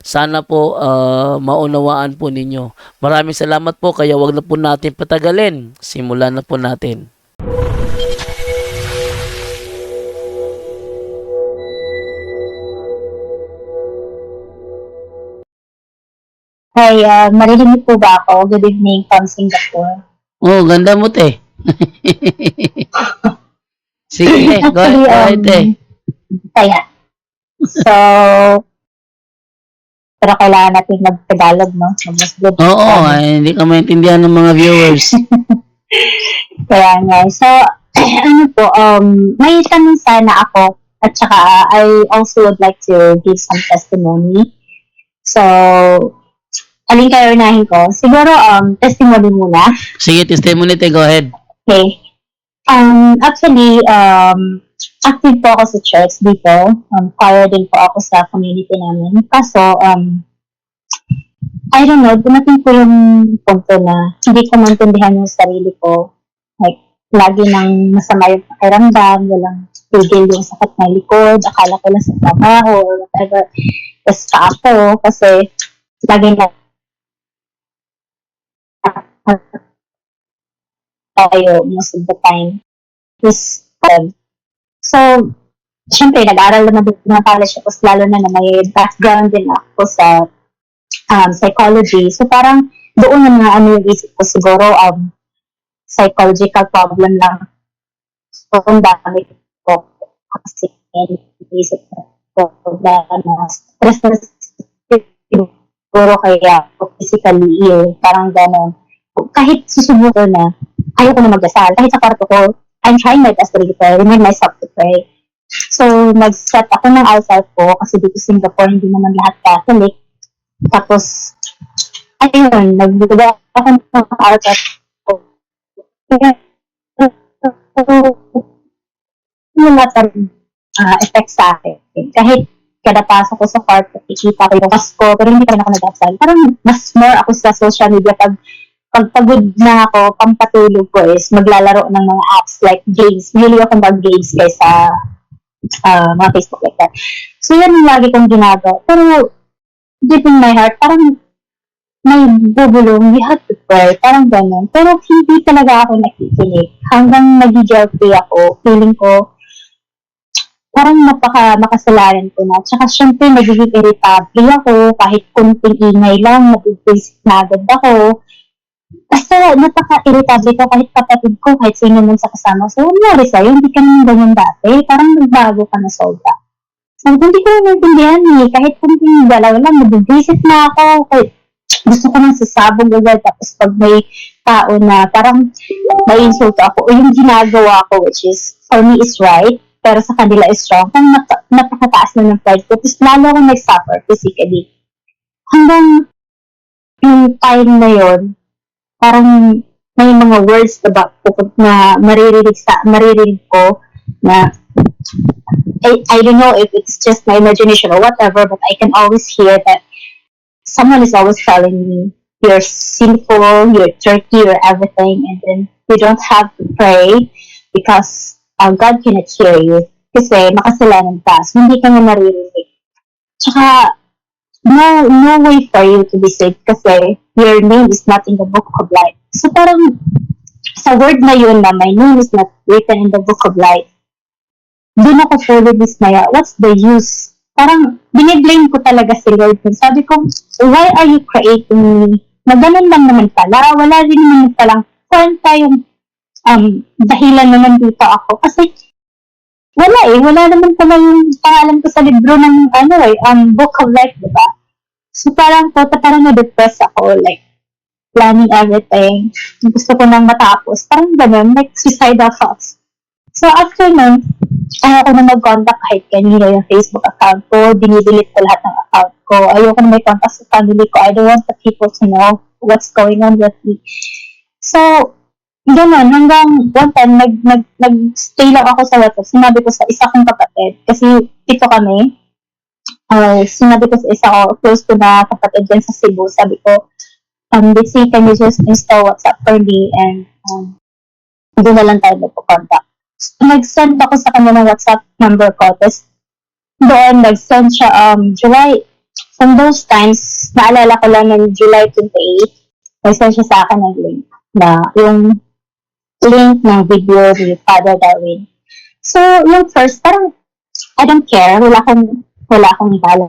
Sana po ah, maunawaan po ninyo. Maraming salamat po kaya wag na po natin patagalin. Simulan na po natin. Hi, uh, marinig po ba ako? Good evening from Singapore. Oh, ganda mo te. Sige, go Actually, ahead, um, te. Kaya. So, pero kailangan natin mag-Tagalog, no? Good. Oo, ay, hindi ka maintindihan ng mga viewers. Kaya nga. So, ano po, um, may tanong sana ako at saka uh, I also would like to give some testimony. So, alin kayo unahin ko? Siguro, um, testimony muna. Sige, testimony te, go ahead. Okay. Um, actually, um, active po ako sa church dito. Um, choir din po ako sa community namin. Kaso, um, I don't know, dumating po yung punto na hindi ko maintindihan yung sarili ko. Like, lagi nang masama yung pakiramdam, walang tigil yung sakit ng likod, akala ko lang sa trabaho or whatever. Tapos pa ako kasi lagi na tayo most of the time um, so syempre nag-aral naman din ng college tapos lalo na na may background din ako sa um, psychology. So parang doon na nga ano yung isip ko siguro um, psychological problem lang. So ang dami ko kasi isip ko problema na stress na siguro kaya physically ill parang gano'n kahit susubukan na ayoko na magdasal. Kahit sa kwarto ko, I'm trying my best to really pray, remind myself to pray. So, nag-set ako ng altar ko kasi dito sa Singapore, hindi naman lahat Catholic. Tapos, ayun, nagbuga ako ng altar ko. Wala pa rin ah, effect sa akin. Kahit kada pasok ko sa kwarto, ikita ko yung Pasko, pero hindi pa rin ako nagdasal. Parang mas more ako sa social media pag pag pagod na ako, pampatulog ko is maglalaro ng mga apps like games. Really ako mag-games kaysa uh, mga Facebook like that. So, yan yung lagi kong ginagawa. Pero, deep in my heart, parang may bubulong, you have to pray, parang ganun. Pero hindi talaga ako nakikinig. Hanggang nag-guilty ako, feeling ko, parang napaka makasalanan ko na. Tsaka syempre, nagiging irritable ako, kahit kunting ingay lang, nabibisip na agad ako basta napaka-irritable ko kahit kapatid ko, kahit sino man sa kasama. So, nangyari sa'yo, hindi ka naman ganyan dati. Parang nagbago ka na sobra. So, hindi ko naintindihan eh. Kahit kunting galaw lang, nabibisit na ako. Kahit gusto ko nang sasabog agad. Tapos pag may tao na parang may insulto ako, o yung ginagawa ko, which is, for me is right, pero sa kanila is wrong, nap- napakataas na ng pride ko. Tapos lalo akong nag-suffer physically. Hanggang yung time na yon parang may mga words ba na maririnig sa maririnig ko na I, I don't know if it's just my imagination or whatever, but I can always hear that someone is always telling me you're sinful, you're dirty, you're everything, and then you don't have to pray because uh, God cannot hear you kasi makasalanan ka. So, hindi ka na naririnig. Tsaka, no no way for you to be saved kasi your name is not in the book of life. So parang sa word na yun na my name is not written in the book of life, doon ako fully dismaya. What's the use? Parang biniblame ko talaga si Lord. Sabi ko, why are you creating me? Na ganun lang naman pala. Wala din naman palang kwenta yung um, dahilan na nandito ako. Kasi wala eh. Wala naman pala yung pangalan ko sa libro ng ano eh, um, book of life, di ba? So parang tota parang na-depress ako. Like, planning everything. Gusto ko nang matapos. Parang ganun, like suicidal thoughts. So after nun, ayaw ko na mag-contact kahit kanino yung Facebook account ko. Dinidelete ko lahat ng account ko. Ayoko na may contact sa family ko. I don't want the people to know what's going on with me. So, ganun, hanggang one time, nag, nag, nag-stay lang ako sa WhatsApp. Sinabi ko sa isa kong kapatid, kasi pito kami. Uh, sinabi ko sa isa ko, close ko na kapatid dyan sa Cebu. Sabi ko, um, Bitsy, can you just install WhatsApp for me and um, doon na lang tayo magpo-contact. So, nag-send ako sa kanya ng WhatsApp number ko. Tapos, doon, nag-send siya, um, July, from those times, naalala ko lang ng July 28, nag-send siya sa akin ng link na yung link ng video ni Father Darwin. So, yung first, parang, I don't care. Wala akong, wala akong bala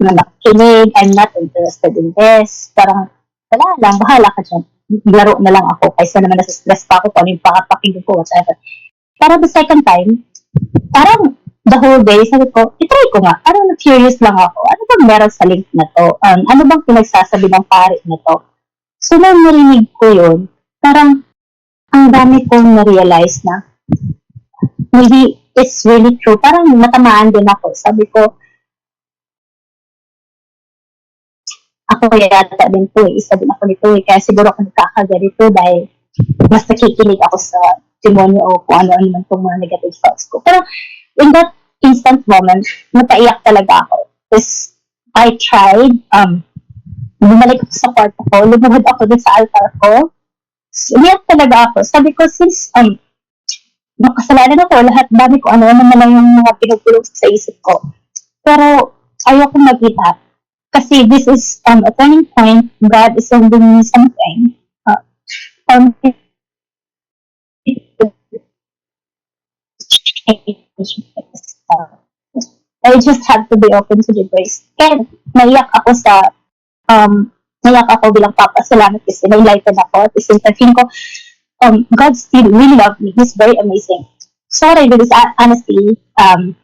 na nakikinig. I'm not interested in this. Parang, wala lang, bahala ka dyan. Laro na lang ako. Kaysa naman nasa-stress pa ako kung ano yung pakapakinggan ko, whatever. Pero the second time, parang the whole day, sabi ko, itry ko nga. Parang na-curious lang ako. Ano bang meron sa link na to? Um, ano bang pinagsasabi ng pare na to? So, nung narinig ko yun, parang ang dami kong na-realize na maybe it's really true. Parang natamaan din ako. Sabi ko, ako yata din po eh. Isa din ako nito eh. Kaya siguro ako nagkakaganito dahil mas nakikinig ako sa demonyo o kung ano-ano man itong mga negative thoughts ko. Pero in that instant moment, napaiyak talaga ako. Tapos, I tried, um, bumalik ako sa kwarto ko, lumuhod ako dun sa altar ko, umiyak talaga ako. Sabi ko, since, um, makasalanan ako, lahat, dami ko, ano, ano na yung mga pinagpulong sa isip ko. Pero, ayoko mag-give Kasi this is um, a turning point. God is sending me something. Uh, um, I just have to be open to the grace. Kaya naiyak ako sa, um, naiyak ako bilang papasalamat kasi na-enlighten ako. Feeling ko, um, God still really loved me. He's very amazing. Sorry, because uh, honestly, um,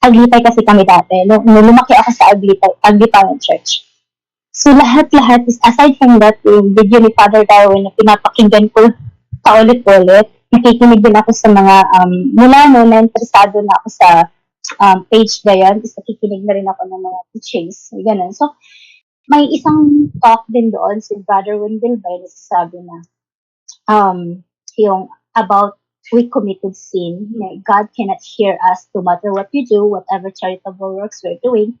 Aglipay kasi kami dati. Nung, nung lumaki ako sa Aglipay, Aglipayan Church. So lahat-lahat is, aside from that, yung video ni Father Darwin na pinapakinggan ko paulit-ulit, nakikinig din ako sa mga, um, mula no, na interesado na ako sa um, page na yan, tapos nakikinig na rin ako ng mga teachings, ganun. So, may isang talk din doon si Brother Wendell Bay na sasabi na um, yung about we committed sin. God cannot hear us no matter what you do, whatever charitable works we're doing.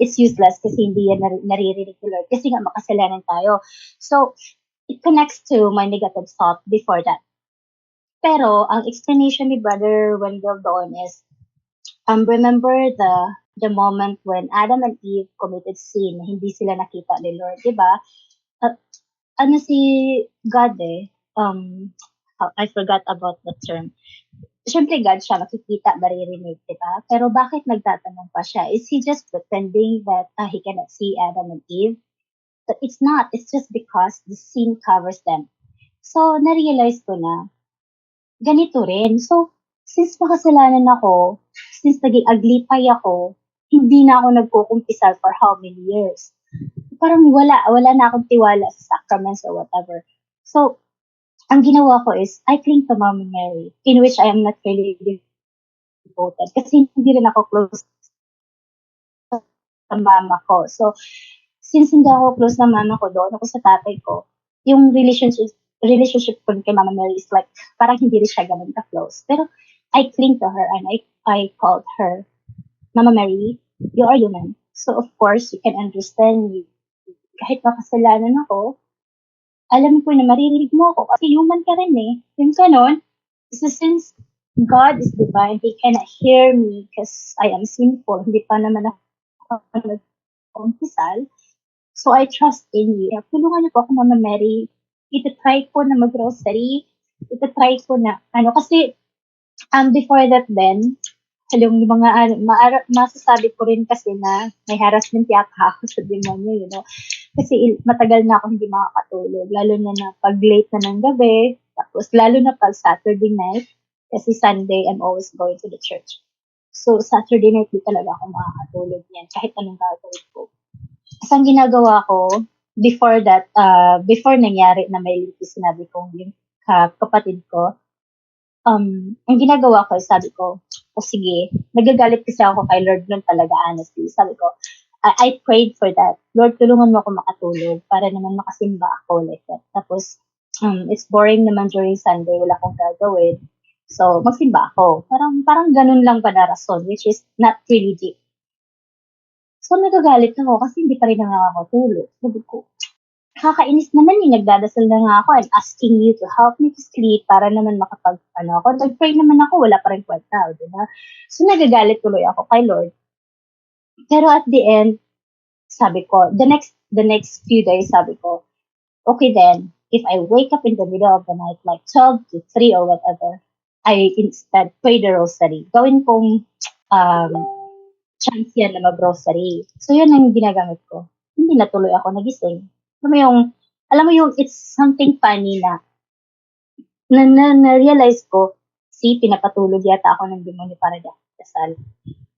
It's useless kasi hindi yan nar- naririnig ni Lord. Kasi nga makasalanan tayo. So, it connects to my negative thought before that. Pero, ang explanation ni Brother Wendell doon is, um, remember the the moment when Adam and Eve committed sin, hindi sila nakita ni Lord, di ba? Uh, ano si God eh, um, I forgot about the term. Siyempre, God siya, makikita, maririnig, di ba? Pero bakit nagtatanong pa siya? Is he just pretending that uh, he cannot see Adam and Eve? But it's not. It's just because the sin covers them. So, na-realize ko na, ganito rin. So, since makasalanan ako, since naging aglipay ako, hindi na ako nagkukumpisal for how many years. Parang wala, wala na akong tiwala sa sacraments or whatever. So, ang ginawa ko is, I cling to Mama Mary, in which I am not really devoted. Kasi hindi rin ako close sa mama ko. So, since hindi ako close na mama ko, doon ako sa tatay ko, yung relationship relationship ko kay Mama Mary is like, parang hindi rin siya ganun ka-close. Pero, I cling to her and I, I called her, Mama Mary, you are human. So, of course, you can understand me. Kahit makasalanan ako, alam ko na maririnig mo ako kasi human ka rin eh. Yung ganon. So, since God is divine, He cannot hear me because I am sinful. Hindi pa naman ako nag-umpisal. So, I trust in you. Tulungan niyo po ako, Mama Mary. Ito-try ko na mag-grocery. Ito-try ko na, ano, kasi, um, before that then, yung mga, ano, maara, masasabi ko rin kasi na may harassment yata ako sa demonyo, you know. Kasi matagal na ako hindi makakatulog. Lalo na na pag late na ng gabi. Tapos lalo na pag Saturday night. Kasi Sunday, I'm always going to the church. So, Saturday night, di talaga ako makakatulog niyan. Kahit anong gagawin ko. So, ang ginagawa ko, before that, uh, before nangyari na may link sinabi kong yung ka- kapatid ko, um, ang ginagawa ko, sabi ko, o sige, nagagalit kasi ako kay Lord nun talaga, honestly. Sabi ko, I, I prayed for that. Lord, tulungan mo ako makatulog para naman makasimba ako like that. Tapos, um, it's boring naman during Sunday, wala akong gagawin. So, magsimba ako. Parang, parang ganun lang ba na rason, which is not really deep. So, nagagalit ako kasi hindi pa rin nakakatulog. Sabi ko, kakainis naman yung nagdadasal na nga ako and asking you to help me to sleep para naman makapag, ano ako. Nag-pray naman ako, wala pa rin kwenta, di ba? So, nagagalit tuloy ako kay Lord. Pero at the end, sabi ko, the next, the next few days, sabi ko, okay then, if I wake up in the middle of the night, like 12 to 3 or whatever, I instead pray the rosary. Gawin kong um, chance yan na mag-rosary. So, yun ang ginagamit ko. Hindi na tuloy ako nagising. Alam mo yung, alam mo yung, it's something funny na, na, na, na-realize ko, see, pinapatulog yata ako ng demonyo para kasal.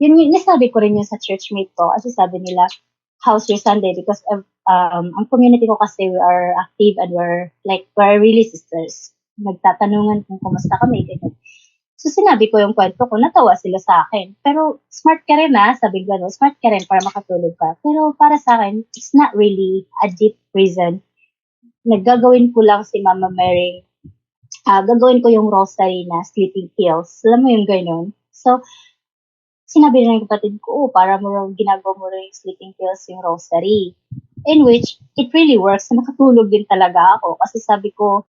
Yun yung, nasabi ko rin yun sa churchmate ko. Kasi sabi nila, how's your Sunday? Because of, um, ang community ko kasi we are active and we're like, we're really sisters. Nagtatanungan kung kumusta kami, ganyan. So, sinabi ko yung kwento ko, natawa sila sa akin. Pero, smart ka rin ha, sabi ko, smart ka rin para makatulog ka. Pero, para sa akin, it's not really a deep reason. Naggagawin ko lang si Mama Mary, ah gagawin ko yung rosary na sleeping pills. Alam mo yung ganun? So, sinabi rin ng kapatid ko, oh, para mo raw ginagawa mo rin yung sleeping pills yung rosary. In which, it really works. Nakatulog din talaga ako. Kasi sabi ko,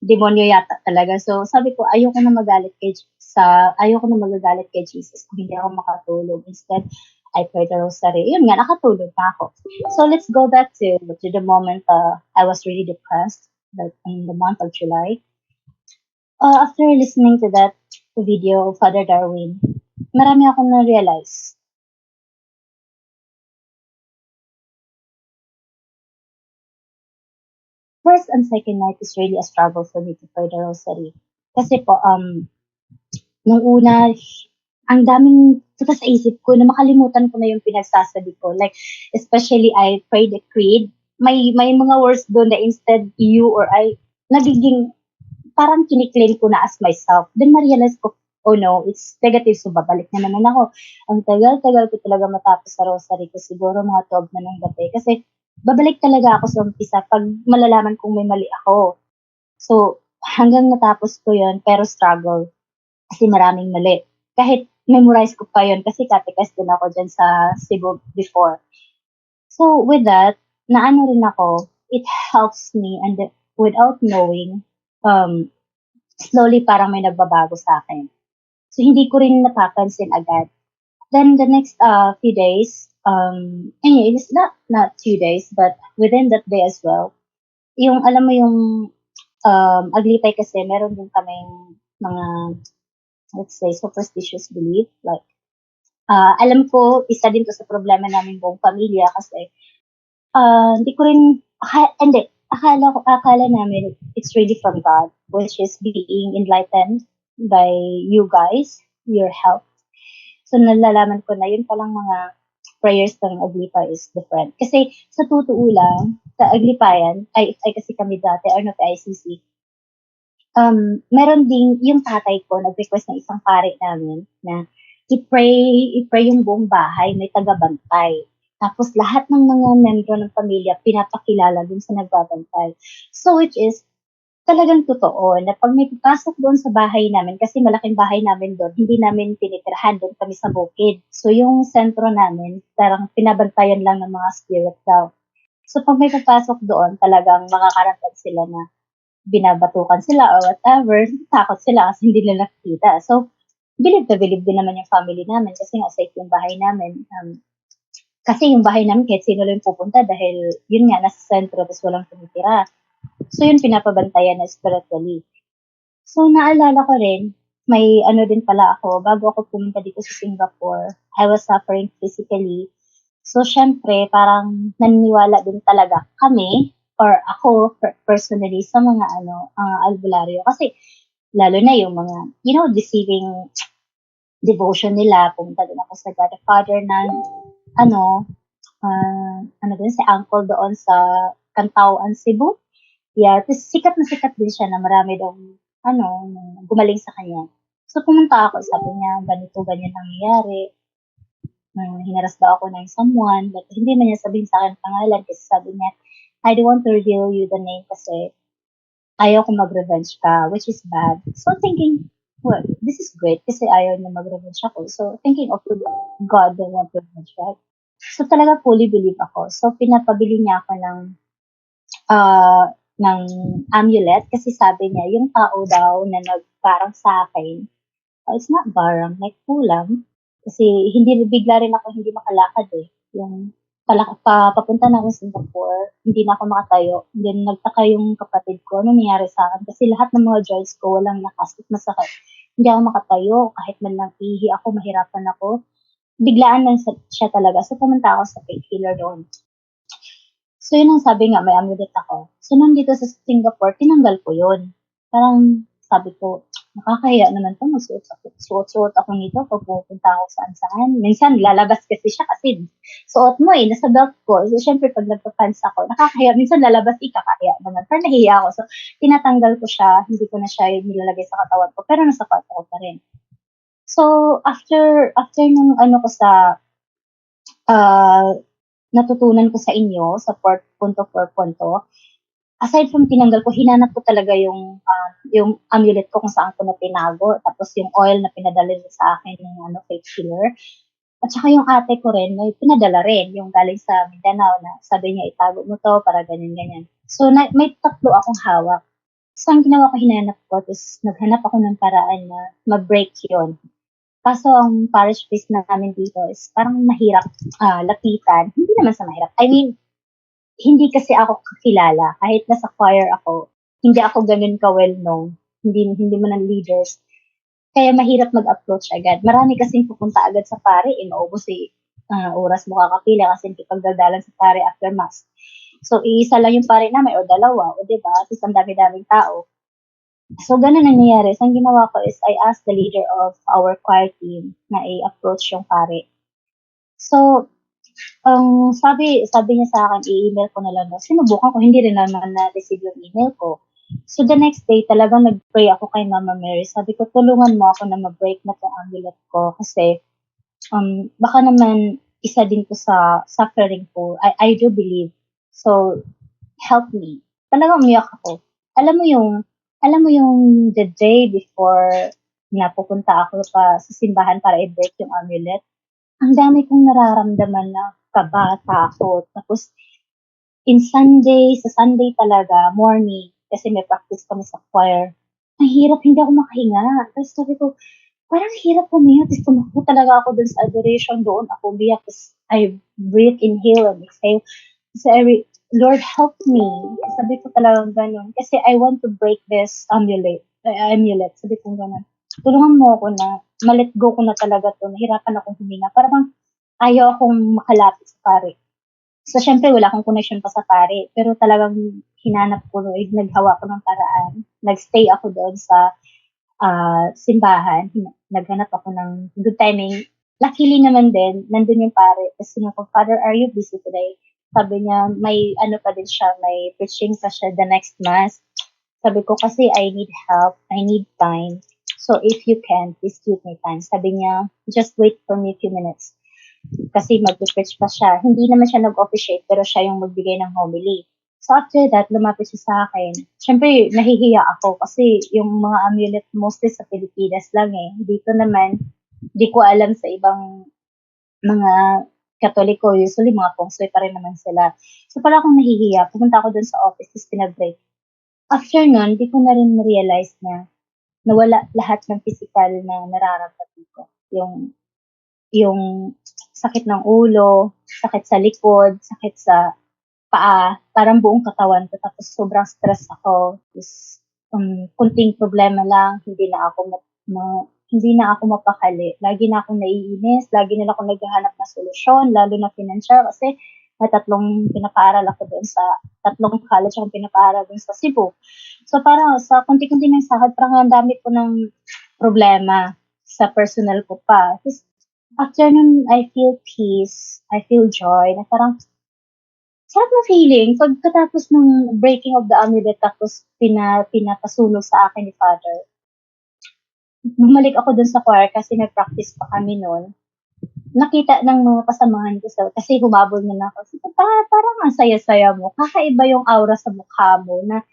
demonyo yata talaga. So, sabi ko, ayoko na magalit kay sa ayoko na magagalit kay Jesus kung hindi ako makatulog. Instead, I pray the rosary. Yun nga, nakatulog na ako. So, let's go back to, to the moment uh, I was really depressed, like in the month of July. Uh, after listening to that video of Father Darwin, marami akong na-realize. First and second night is really a struggle for me to pray the rosary. Kasi po, um, nung una, ang daming tuta sa isip ko na makalimutan ko na yung pinagsasabi ko. Like, especially I prayed the creed. May, may mga words doon na instead you or I, nagiging parang kiniklaim ko na as myself. Then ma-realize ko, oh no, it's negative. So, babalik na naman ako. Ang tagal-tagal ko talaga matapos sa rosary ko. Siguro mga 12 na ng gabi. Kasi, babalik talaga ako sa umpisa pag malalaman kong may mali ako. So, hanggang natapos ko yun, pero struggle. Kasi maraming mali. Kahit memorize ko pa yun, kasi katikast din ako dyan sa Cebu before. So, with that, naano rin ako, it helps me and without knowing, um, slowly parang may nagbabago sa akin. So, hindi ko rin napapansin agad. Then, the next uh, few days, um, anyway, it's not, not few days, but within that day as well, yung, alam mo yung, um, Aglipay kasi, meron din kaming mga, let's say, superstitious belief. Like, uh, alam ko, isa din to sa problema namin buong pamilya kasi, uh, hindi ko rin, hindi, akala, ko, akala namin it's really from God, which is being enlightened by you guys, your help. So, nalalaman ko na yun palang mga prayers ng Aglipay is different. Kasi, sa totoo lang, sa Aglipayan, ay, ay kasi kami dati, ano, ICC, um, meron ding, yung tatay ko, nag-request ng isang pare namin na i-pray, i-pray yung buong bahay, may tagabantay. Tapos lahat ng mga membro ng pamilya pinapakilala dun sa nagbabantay. So which is talagang totoo na pag may papasok doon sa bahay namin, kasi malaking bahay namin doon, hindi namin tinitirahan doon kami sa bukid. So yung sentro namin, parang pinabantayan lang ng mga spirit daw. So pag may papasok doon, talagang makakarantag sila na binabatukan sila or whatever, takot sila kasi hindi nila nakikita. So, bilib na bilib din naman yung family namin kasi nga safe yung bahay namin. Um, kasi yung bahay namin kahit sino lang pupunta dahil yun nga, nasa sentro tapos walang tumitira. So yun pinapabantayan na spiritually. So naalala ko rin, may ano din pala ako, bago ako pumunta dito sa Singapore, I was suffering physically. So syempre, parang naniniwala din talaga kami, or ako per- personally, sa mga ano, uh, albularyo. Kasi lalo na yung mga, you know, deceiving devotion nila. Pumunta din ako sa God the Father ng, ano, ah, ano din, si uncle doon sa Cantawan, Cebu. Yeah, tapos sikat na sikat din siya na marami daw, ano, gumaling sa kanya. So, pumunta ako, sabi niya, ganito, ganyan nangyayari. Hmm, hinaras daw ako ng someone, but hindi man niya sabihin sa akin pangalan kasi sabi niya, I don't want to reveal you the name kasi ayaw ko mag-revenge ka, which is bad. So, thinking, well, this is great kasi ayaw niya mag-revenge ako. So, thinking of God don't want revenge, right? So, talaga fully believe ako. So, pinapabili niya ako ng ah ng amulet kasi sabi niya, yung tao daw na nagparang sa akin, oh, it's not barang, like kulang. Kasi hindi bigla rin ako hindi makalakad eh. Yung pala, pa, papunta na ako sa Singapore, hindi na ako makatayo. Then nagtaka yung kapatid ko, ano nangyari sa akin? Kasi lahat ng mga joints ko walang nakastik masakit. Hindi ako makatayo, kahit man lang ihi ako, mahirapan ako. Biglaan lang siya talaga. So pumunta ako sa healer doon. So yun ang sabi nga, may amulet ako. So nandito sa Singapore, tinanggal ko yun. Parang sabi ko, nakakahiya naman to, magsuot ako, suot-suot ako nito pag pupunta ako saan saan. Minsan lalabas kasi siya kasi suot mo eh, nasa belt ko. So syempre pag nagpa-pants ako, nakakahiya. Minsan lalabas, ikakahiya naman. Pero nahiya ako. So tinatanggal ko siya, hindi ko na siya nilalagay sa katawan ko, pero nasa kwarto ko pa rin. So after, after nung ano ko sa, ah, natutunan ko sa inyo, sa port, punto for punto, aside from tinanggal ko, hinanap ko talaga yung ah, yung amulet ko kung saan ko na tinago, tapos yung oil na pinadala niya sa akin ng ano, fake healer. At saka yung ate ko rin, may pinadala rin, yung galing sa Mindanao na sabi niya, itago mo to para ganyan-ganyan. So, na, may tatlo akong hawak. So, ang ginawa ko, hinanap ko, tapos naghanap ako ng paraan na mag-break yun. Kaso, ang parish priest namin dito is parang mahirap ah, lapitan. Hindi naman sa mahirap. I mean, hindi kasi ako kakilala. Kahit nasa choir ako, hindi ako ganun ka-well known. Hindi, hindi man ang leaders. Kaya mahirap mag-approach agad. Marami kasing pupunta agad sa pare, inuubos si ah, oras mo kakapila kasi hindi pagdadalan sa pare after mass. So, iisa lang yung pare namin o dalawa, o diba? Least ang dami-daming tao. So, ganun ang nangyayari. So, ang ginawa ko is I asked the leader of our choir team na i-approach yung pare. So, ang sabi sabi niya sa akin, i-email ko na lang. Sinubukan ko, hindi rin naman na-receive yung email ko. So, the next day, talagang nag-pray ako kay Mama Mary. Sabi ko, tulungan mo ako na ma-break na tong amulet ko kasi um, baka naman isa din ko sa suffering ko. I, I do believe. So, help me. Talagang umiyak ako. Alam mo yung, alam mo yung the day before na pupunta ako pa sa simbahan para i-break yung amulet, ang dami kong nararamdaman na kaba, takot. Tapos, in Sunday, sa Sunday talaga, morning, kasi may practice kami sa choir, ang hirap, hindi ako makahinga. Tapos sabi ko, parang hirap pumiyak. Tapos tumakbo talaga ako dun sa adoration doon. Ako umiyak. Tapos I breathe, inhale, and exhale. Kasi I Lord, help me. Sabi ko talagang ganun. Kasi I want to break this amulet. Uh, amulet. Sabi ko ganun. Tulungan mo ako na malet go ko na talaga to. Nahirapan akong huminga. Parang ayaw akong makalapit sa pare. So, syempre, wala akong connection pa sa pare. Pero talagang hinanap ko, eh, naghawa ko ng paraan. Nagstay ako doon sa ah, simbahan. Naghanap ako ng good timing. Luckily naman din, nandun yung pare. Nga ko, Father, are you busy today? Sabi niya, may ano pa din siya, may preaching pa siya the next mass. Sabi ko, kasi I need help, I need time. So, if you can, please give me time. Sabi niya, just wait for me a few minutes kasi mag-preach pa siya. Hindi naman siya nag-officiate, pero siya yung magbigay ng homily. So after that, lumapit siya sa akin. Siyempre, nahihiya ako kasi yung mga amulet mostly sa Pilipinas lang eh. Dito naman, di ko alam sa ibang mga katoliko. Usually, mga pongsoy pa rin naman sila. So pala akong nahihiya. Pumunta ako dun sa office, tapos pinag-break. After nun, di ko na rin realize na nawala lahat ng physical na nararamdaman ko. Yung yung sakit ng ulo, sakit sa likod, sakit sa paa, parang buong katawan ko. Tapos sobrang stress ako. Tapos, um, kunting problema lang, hindi na ako ma- ma- hindi na ako mapakali. Lagi na akong naiinis, lagi na ako naghahanap ng solusyon, lalo na financial kasi may tatlong pinapaaral ako doon sa, tatlong college akong pinapaaral doon sa Cebu. So parang sa kunti-kunti ng sahod, parang ang dami ko ng problema sa personal ko pa. Tapos after nun, I feel peace, I feel joy, na parang, sarap na feeling, pagkatapos ng breaking of the amulet, tapos pina, pinapasunog sa akin ni Father, bumalik ako dun sa choir kasi nag-practice pa kami noon. Nakita ng mga kasamahan ko sa, kasi humabol na ako. Sabi, pa, parang ang saya-saya mo. Kakaiba yung aura sa mukha mo na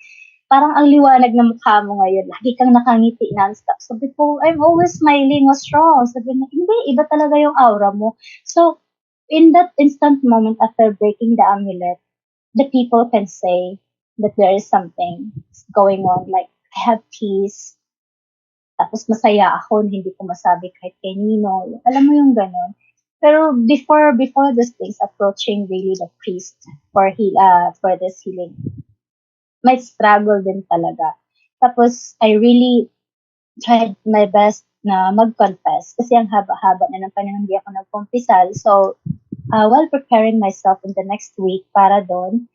parang ang liwanag ng mukha mo ngayon. Lagi kang nakangiti non-stop. Sabi ko, I'm always smiling. What's wrong? Sabi niya, hindi, iba talaga yung aura mo. So, in that instant moment after breaking the amulet, the people can say that there is something going on. Like, I have peace. Tapos masaya ako hindi ko masabi kahit kay Nino. Alam mo yung ganun. Pero before before these things approaching really the priest for heal uh, for this healing, may struggle din talaga. Tapos I really tried my best na mag-confess kasi ang haba-haba na ng panahon hindi ako nagkumpisal. So, uh, while preparing myself in the next week para doon,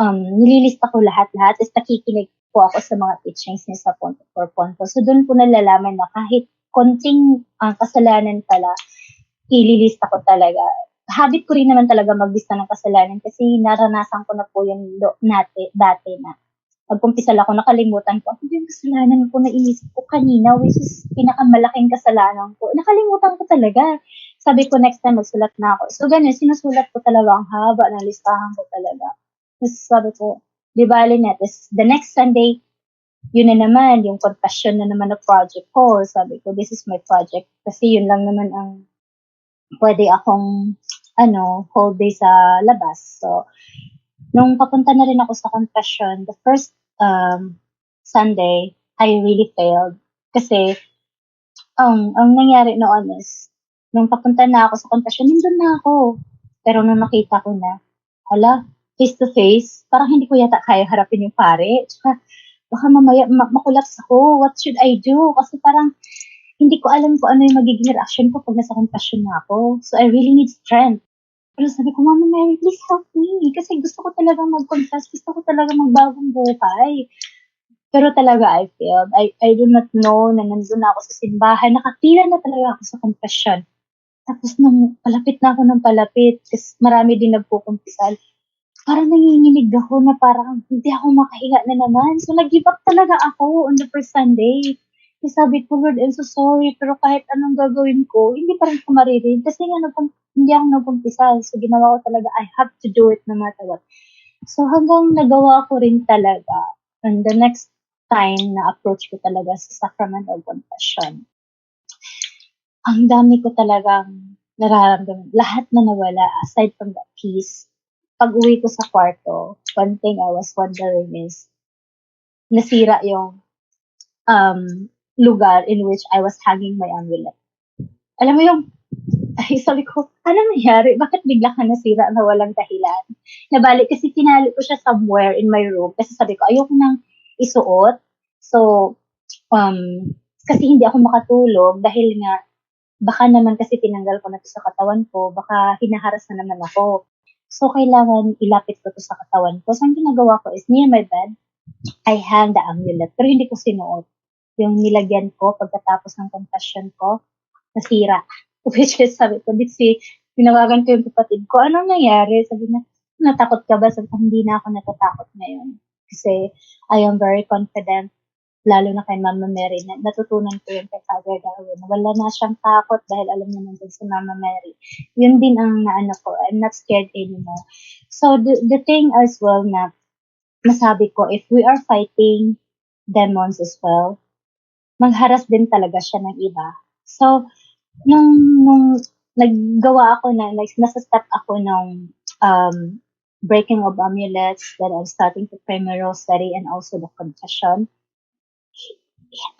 um, nililista ko lahat-lahat. Tapos nakikinig po ako sa mga teachings niya sa Ponto for Ponto. So, doon ko nalalaman na kahit konting ang kasalanan pala, ililista ko talaga. Habit ko rin naman talaga maglista ng kasalanan kasi naranasan ko na po yun do, nati, dati na magkumpisal ako, nakalimutan ko, ano yung kasalanan ko na inisip ko kanina, which is pinakamalaking kasalanan ko. Nakalimutan ko talaga. Sabi ko, next time magsulat na ako. So, ganun, sinusulat ko talaga ang haba ng listahan ko talaga. Tapos sabi ko, di bali na. Tapos, the next Sunday, yun na naman, yung confession na naman na project ko. Sabi ko, this is my project. Kasi yun lang naman ang pwede akong ano, whole day sa labas. So, nung papunta na rin ako sa confession, the first um, Sunday, I really failed. Kasi, ang, ang nangyari noon is, nung papunta na ako sa confession, nandun na ako. Pero nung nakita ko na, hala, face to face, parang hindi ko yata kaya harapin yung pare. Tsaka, baka mamaya ma- makulaps ako. What should I do? Kasi parang, hindi ko alam kung ano yung magiging reaction ko pag nasa compassion na ako. So, I really need strength. Pero sabi ko, Mama Mary, please help me. Kasi gusto ko talaga mag-confess. Gusto ko talaga magbagong buhay. Pero talaga, I failed. I, I do not know na nandun na ako sa simbahan. Nakatira na talaga ako sa confession. Tapos nung palapit na ako ng palapit, kasi marami din nagpukumpisal, parang nanginginig ako na parang hindi ako makahinga na naman. So, nag-give up talaga ako on the first Sunday. Kasi sabi ko, Lord, I'm so sorry, pero kahit anong gagawin ko, hindi pa rin ko maririnig. Kasi nga, nagpum- hindi ako nagpumpisal. So, ginawa ko talaga, I have to do it no matter what. So, hanggang nagawa ko rin talaga. And the next time na approach ko talaga sa Sacrament of Confession, ang dami ko talagang nararamdaman. Lahat na nawala, aside from the peace. Pag uwi ko sa kwarto, one thing I was wondering is, nasira yung um, lugar in which I was hanging my amulet. Alam mo yung, ay, sabi ko, ano nangyari? Bakit bigla ka nasira na walang dahilan? Nabalik kasi tinali ko siya somewhere in my room kasi sabi ko, ayoko nang isuot. So, um, kasi hindi ako makatulog dahil nga, baka naman kasi tinanggal ko na sa katawan ko, baka hinaharas na naman ako. So, kailangan ilapit ko to sa katawan ko. So, ang ginagawa ko is near my bed, I hang the amulet, pero hindi ko sinuot. Yung nilagyan ko pagkatapos ng confession ko, nasira. Which is, sabi ko, si, tinawagan ko yung kapatid ko, anong nangyari? Sabi na, natakot ka ba? Sabi ko, hindi na ako natatakot ngayon. Kasi, I am very confident, lalo na kay Mama Mary, na natutunan ko yun kay Father Darwin. Wala na siyang takot dahil alam niya nandun si Mama Mary. Yun din ang naano ko, I'm not scared anymore. So, the, the thing as well na, masabi ko, if we are fighting demons as well, magharas din talaga siya ng iba. So, nung, nung naggawa ako na, like, nasa step ako ng um, breaking of amulets, then I'm starting to pray my rosary and also the confession.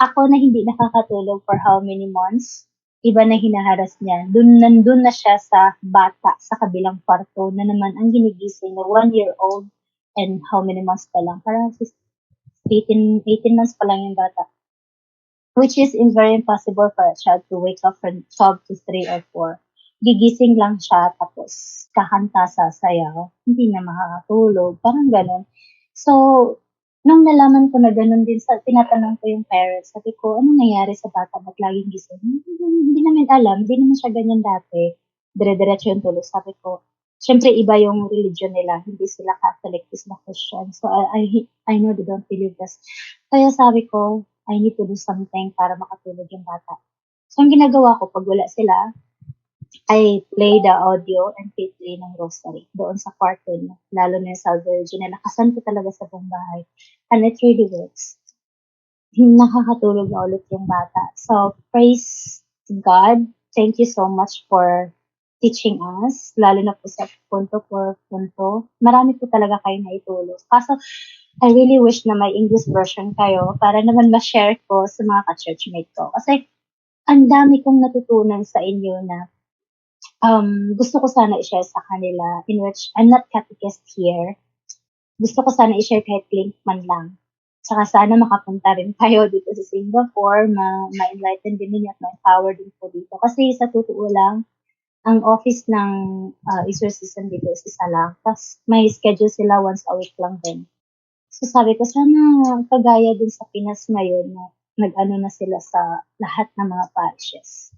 Ako na hindi nakakatulog for how many months, iba na hinaharas niya. Dun, nandun na siya sa bata sa kabilang kwarto na naman ang ginigising na one year old and how many months pa lang. Parang 18, 18 months pa lang yung bata. Which is very impossible for a child to wake up from 12 to 3 or 4. Gigising lang siya tapos kakanta sa sayaw. Hindi na makakatulog. Parang ganun. So, nung nalaman ko na ganun din sa tinatanong ko yung parents, sabi ko, anong nangyari sa bata? Ba't laging gising? Hindi, hindi namin alam. Hindi naman siya ganyan dati. Dire-diretso yung tulog. Sabi ko, syempre iba yung religion nila. Hindi sila Catholic, is na Christian. So, I, I, I know they don't believe this. Kaya sabi ko, I need to do something para makatulog yung bata. So, ang ginagawa ko, pag wala sila, I play the audio and play ng rosary doon sa niya. Lalo na yung Salve Regina. Nakasan ko talaga sa buong bahay. And it really works. Nakakatulog na ulit yung bata. So, praise God. Thank you so much for teaching us, lalo na po sa punto por punto. Marami po talaga kayo na itulong. Kaso, I really wish na may English version kayo para naman ma-share ko sa mga ka-churchmate ko. Kasi, ang dami kong natutunan sa inyo na um, gusto ko sana i-share sa kanila in which I'm not catechist here. Gusto ko sana i-share kahit link man lang. Saka sana makapunta rin kayo dito sa Singapore, ma- ma-enlighten din ninyo at ma-empower din po dito. Kasi sa totoo lang, ang office ng uh, exorcism dito is isa lang. Tapos may schedule sila once a week lang din. So sabi ko, sana kagaya din sa Pinas ngayon na nag-ano na sila sa lahat ng mga parishes.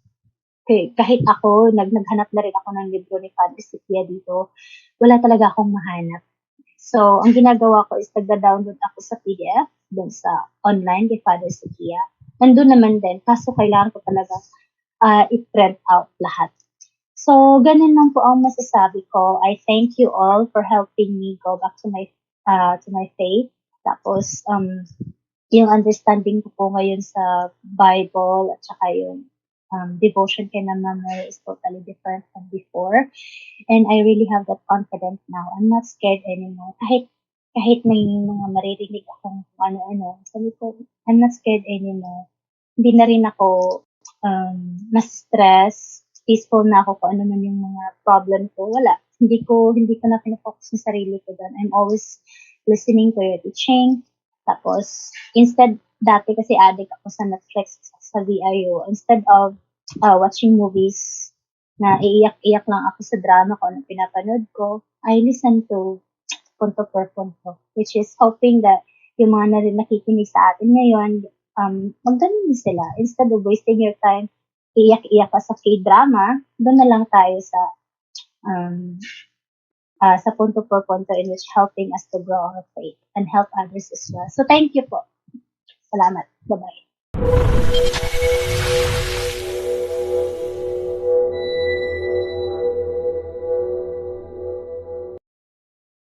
Kahit ako, nag naghanap na rin ako ng libro ni Padre Sipia dito, wala talaga akong mahanap. So, ang ginagawa ko is nagda-download ako sa PDF dun sa online kay Father Sipia. Nandun naman din, kaso kailangan ko talaga uh, i-print out lahat. So, ganun lang po ang masasabi ko. I thank you all for helping me go back to my uh, to my faith. Tapos, um, yung understanding ko po ngayon sa Bible at saka yung um, devotion kay na Mama is totally different from before. And I really have that confidence now. I'm not scared anymore. Kahit kahit may mga maririnig akong ano-ano, sabi ko, I'm not scared anymore. Hindi na rin ako um, mas stress, peaceful na ako kung ano man yung mga problem ko. Wala. Hindi ko, hindi ko na pinafocus yung sarili ko doon. I'm always listening to your teaching. Tapos, instead, dati kasi addict ako sa Netflix, sa VIO. Instead of uh, watching movies na iiyak-iyak lang ako sa drama ko na pinapanood ko, I listen to punto per punto, which is hoping that yung mga na nakikinig sa atin ngayon, um, magganun din sila. Instead of wasting your time, iyak-iyak ka sa K-drama, doon na lang tayo sa um, uh, sa punto per punto in which helping us to grow our faith and help others as well. So, thank you po. Salamat. Bye-bye.